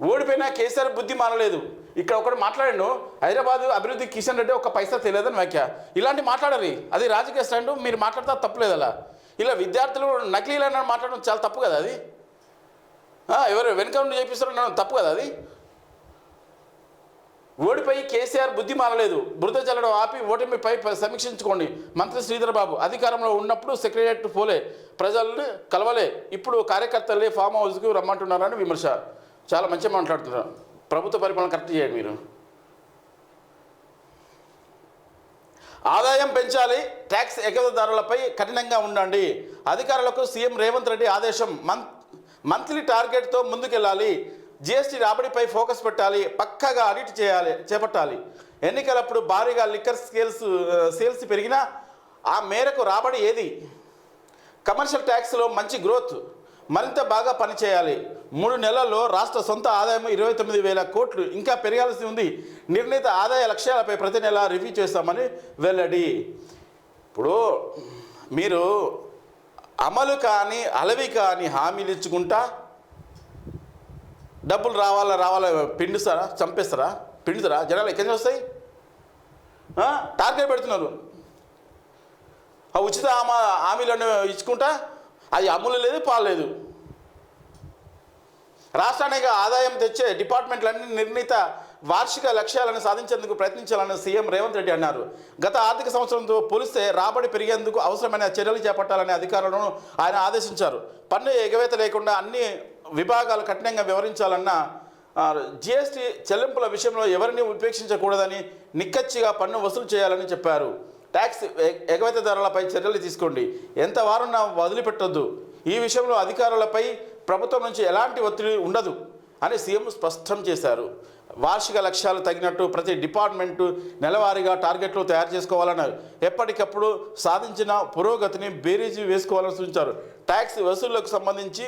ఓడిపోయినా కేసీఆర్ బుద్ధి మారలేదు ఇక్కడ ఒకటి మాట్లాడాను హైదరాబాద్ అభివృద్ధి కిషన్ రెడ్డి ఒక పైసా తెలియదని వ్యాఖ్య. ఇలాంటి మాట్లాడాలి అది రాజకీయ స్టాండ్ మీరు మాట్లాడతా తప్పులేదు అలా ఇలా విద్యార్థులు నకిలీలని మాట్లాడడం చాలా తప్పు కదా అది? ఎవరు వెనుక నుండి చేపిస్తారు తప్పు కదా అది? ఓడిపోయి కేసీఆర్ బుద్ధి మారలేదు బురద చల్లడం ఆపి ఓటమిపై సమీక్షించుకోండి. మంత్రి శ్రీధర్ బాబు అధికారంలో ఉన్నప్పుడు సెక్రటరియట్ పోలే. ప్రజల్ని కలవలే. ఇప్పుడు కార్యకర్తలే ఫామ్ హౌస్కి రమ్మంటున్నారని విమర్శ. చాలా మంచిగా మాట్లాడుతున్నారు. ప్రభుత్వ పరిపాలన కరెక్ట్ చేయండి మీరు. ఆదాయం పెంచాలి ట్యాక్స్ ఎగవదారులపై కఠినంగా ఉండండి. అధికారులకు సీఎం రేవంత్ రెడ్డి ఆదేశం మంత్ మంత్లీ టార్గెట్తో ముందుకెళ్ళాలి. జిఎస్టీ రాబడిపై ఫోకస్ పెట్టాలి పక్కాగా ఆడిట్ చేయాలి చేపట్టాలి. ఎన్నికలప్పుడు భారీగా లిక్కర్ స్కేల్స్ సేల్స్ పెరిగినా ఆ మేరకు రాబడి ఏది? కమర్షియల్ ట్యాక్స్లో మంచి గ్రోత్. మరింత బాగా పనిచేయాలి. మూడు నెలల్లో రాష్ట్ర సొంత ఆదాయం ఇరవై తొమ్మిది వేల కోట్లు. ఇంకా పెరగాల్సి ఉంది. నిర్ణీత ఆదాయ లక్ష్యాలపై ప్రతి నెల రివ్యూ చేస్తామని వెల్లడి. ఇప్పుడు మీరు అమలు కాని అలవి కాని హామీలు ఇచ్చుకుంటా డబ్బులు రావాలా రావాలా పిండుస్తారా చంపేస్తారా పిండుతారా? జనాలు ఎక్కడి నుంచి వస్తాయి? టార్గెట్ పెడుతున్నారు. ఆ ఉచిత హామీలను ఇచ్చుకుంటా అది అమలు లేదు పాలేదు రాష్ట్రానికి ఆదాయం తెచ్చే డిపార్ట్మెంట్లన్నీ నిర్ణీత వార్షిక లక్ష్యాలను సాధించేందుకు ప్రయత్నించాలని సీఎం రేవంత్ రెడ్డి అన్నారు. గత ఆర్థిక సంవత్సరంతో పోలిస్తే రాబడి పెరిగేందుకు అవసరమైన చర్యలు చేపట్టాలని అధికారులను ఆయన ఆదేశించారు. పన్ను ఎగవేత లేకుండా అన్ని విభాగాలు కఠినంగా వివరించాలన్న జిఎస్టీ చెల్లింపుల విషయంలో ఎవరిని ఉపేక్షించకూడదని నిక్కచ్చిగా పన్ను వసూలు చేయాలని చెప్పారు. ట్యాక్స్ ఎగవేత ధరలపై చర్యలు తీసుకోండి. ఎంత వారున్నా వదిలిపెట్టొద్దు. ఈ విషయంలో అధికారులపై ప్రభుత్వం నుంచి ఎలాంటి ఒత్తిడి ఉండదు అని సీఎం స్పష్టం చేశారు. వార్షిక లక్ష్యాలు తగినట్టు ప్రతి డిపార్ట్మెంటు నెలవారీగా టార్గెట్లు తయారు చేసుకోవాలన్నారు ఎప్పటికప్పుడు సాధించిన పురోగతిని బేరీజు వేసుకోవాలని సూచించారు. ట్యాక్స్ వసూళ్ళకు సంబంధించి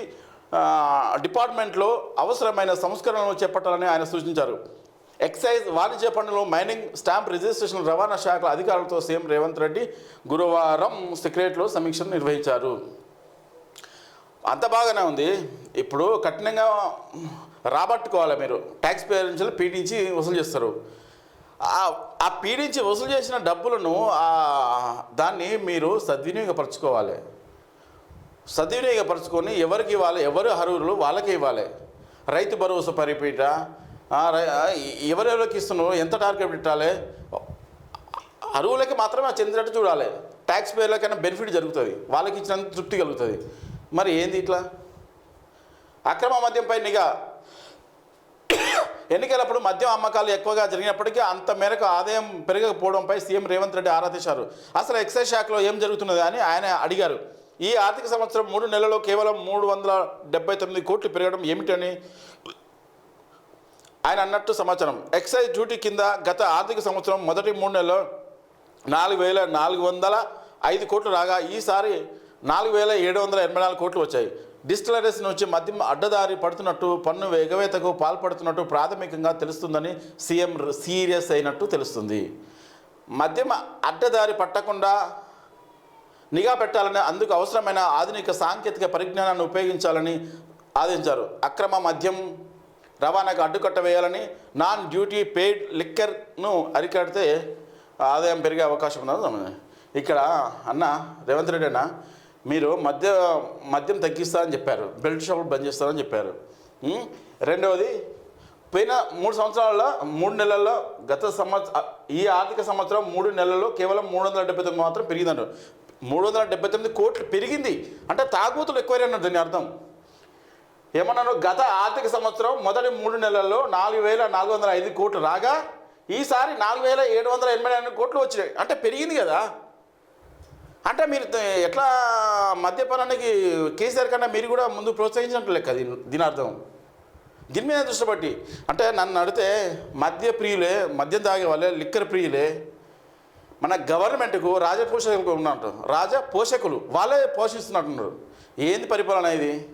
డిపార్ట్మెంట్లో అవసరమైన సంస్కరణలు చేపట్టాలని ఆయన సూచించారు. ఎక్సైజ్ వాణిజ్య పన్నులు మైనింగ్ స్టాంప్ రిజిస్ట్రేషన్ రవాణా శాఖల అధికారులతో సీఎం రేవంత్ రెడ్డి గురువారం సెక్రటరీలో సమీక్షను నిర్వహించారు. అంత బాగానే ఉంది. ఇప్పుడు కఠినంగా రాబట్టుకోవాలి మీరు. ట్యాక్స్ పేయర్ నుంచి పీడించి వసూలు చేస్తారు. ఆ- ఆ పీడించి వసూలు చేసిన డబ్బులను దాన్ని మీరు సద్వినియోగపరచుకోవాలి. సద్వినియోగపరచుకొని ఎవరికి ఇవ్వాలి? ఎవరు అర్హులు? వాళ్ళకే ఇవ్వాలి. రైతు భరోసా పరిపీట ఎవరెవరికి ఇస్తున్నారో ఎంత టార్గెట్ పెట్టాలి? అరువులకి మాత్రమే చెందినట్టు చూడాలి. ట్యాక్స్ పేర్లకైనా బెనిఫిట్ జరుగుతుంది. వాళ్ళకి ఇచ్చినంత తృప్తి కలుగుతుంది. మరి ఏంది ఇట్లా? అక్రమ మద్యంపై నిఘా. ఎన్నికలప్పుడు మద్యం అమ్మకాలు ఎక్కువగా జరిగినప్పటికీ అంత మేరకు ఆదాయం పెరగకపోవడంపై సీఎం రేవంత్ రెడ్డి ఆరా తీశారు అసలు ఎక్సైజ్ శాఖలో ఏం జరుగుతున్నది అని ఆయన అడిగారు. ఈ ఆర్థిక సంవత్సరం మూడు నెలల్లో కేవలం మూడు వందల డెబ్బై తొమ్మిది కోట్లు పెరగడం ఏమిటని ఆయన అన్నట్టు సమాచారం. ఎక్సైజ్ డ్యూటీ కింద గత ఆర్థిక సంవత్సరం మొదటి మూడు నెలల్లో నాలుగు వేల నాలుగు వందల ఐదు కోట్లు రాగా ఈసారి నాలుగు వేల ఏడు వందల ఎనభై నాలుగు కోట్లు వచ్చాయి. డిస్టిలరీస్ నుంచి మద్యం అడ్డదారి పడుతున్నట్టు పన్ను ఎగవేతకు పాల్పడుతున్నట్టు ప్రాథమికంగా తెలుస్తుందని సీఎం సీరియస్ అయినట్టు తెలుస్తుంది. మద్యం అడ్డదారి పట్టకుండా నిఘా పెట్టాలని అందుకు అవసరమైన ఆధునిక సాంకేతిక పరిజ్ఞానాన్ని ఉపయోగించాలని ఆదేశించారు. అక్రమ మద్యం రవాణాకు అడ్డుకట్ట వేయాలని నాన్ డ్యూటీ పెయిడ్ లిక్కర్ను అరికడితే ఆదాయం పెరిగే అవకాశం ఉన్నది ఇక్కడ అన్న రేవంత్ రెడ్డి అన్న మీరు మద్య మద్యం తగ్గిస్తారని చెప్పారు బెల్ట్ షాపులు బంద్ చేస్తారని చెప్పారు. రెండవది పోయిన మూడు సంవత్సరాల్లో మూడు నెలల్లో గత సంవత్సరం ఈ ఆర్థిక సంవత్సరం మూడు నెలల్లో కేవలం మూడు వందల డెబ్బై తొమ్మిది మాత్రం పెరిగిందంట. మూడు వందల డెబ్బై తొమ్మిది కోట్లు పెరిగింది. అంటే తాగుతులు ఎక్కువైనా దాని అర్థం. ఏమన్నాను? గత ఆర్థిక సంవత్సరం మొదటి మూడు నెలల్లో నాలుగు వేల నాలుగు వందల ఐదు కోట్లు రాగా ఈసారి నాలుగు వేల ఏడు వందల ఎనభై నాలుగు కోట్లు వచ్చినాయి. అంటే పెరిగింది కదా. అంటే మీరు ఎట్లా మద్యపానానికి కేసీఆర్ కన్నా మీరు కూడా ముందు ప్రోత్సహించినట్టు లెక్క దీని దీని అర్థం? దీని మీద దృష్టి బట్టి అంటే నన్ను అడిగితే మద్య ప్రియులే మద్యం తాగే వాళ్ళే లిక్కర్ ప్రియులే. మన గవర్నమెంట్కు రాజపోషకులు ఉన్నట్టు రాజ పోషకులు. వాళ్ళే పోషిస్తున్నట్టున్నారు. ఏంది పరిపాలన ఇది?